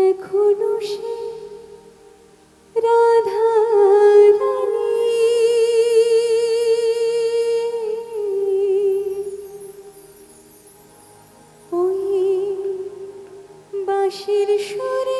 এখনও ওই বাঁশির সুরে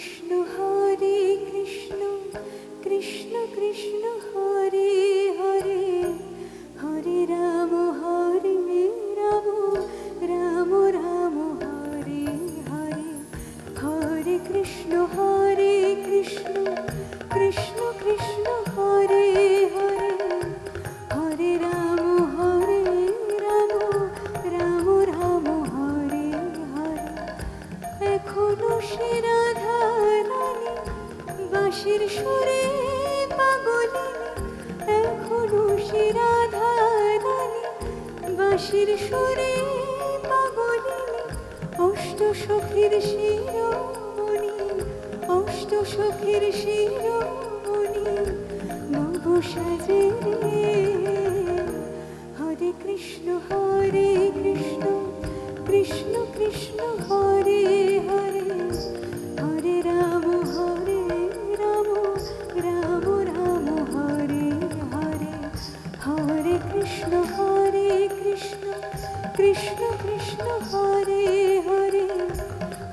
Vishnu এখনও সে রাধা রানী বাঁশির সুরে পাগলিনী এখনও সে রাধা বাঁশির সুরে পাগলিনী অষ্ট সখীর শিরোমণি, অষ্ট সখীর শিরোমণি, নব সাজে হরে কৃষ্ণ হরে কৃষ্ণ। কৃষ্ণ কৃষ্ণ হরে হরে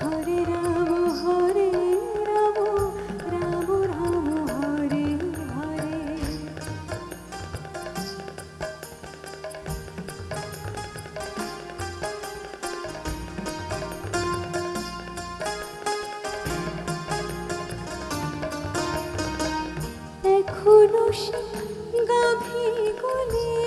হরে রাম হরে রাম রাম রাম, হরে হরে। এখনও গাভী গলে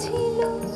ছিল।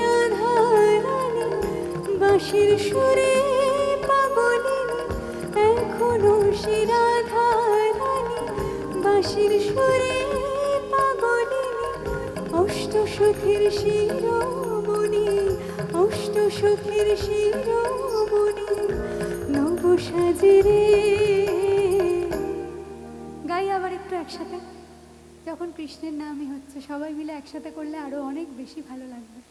বাঁশির সুরে পাগলিনী এখনও সে রাধা রানী। বাঁশির সুরে পাগলিনী অষ্ট সখীর শিরোমণি, অষ্ট সখীর শিরোমণি, নব সাজে গাই আবার একটু একসাথে। যখন কৃষ্ণের নামই হচ্ছে, সবাই মিলে একসাথে করলে আরও অনেক বেশি ভালো লাগবে।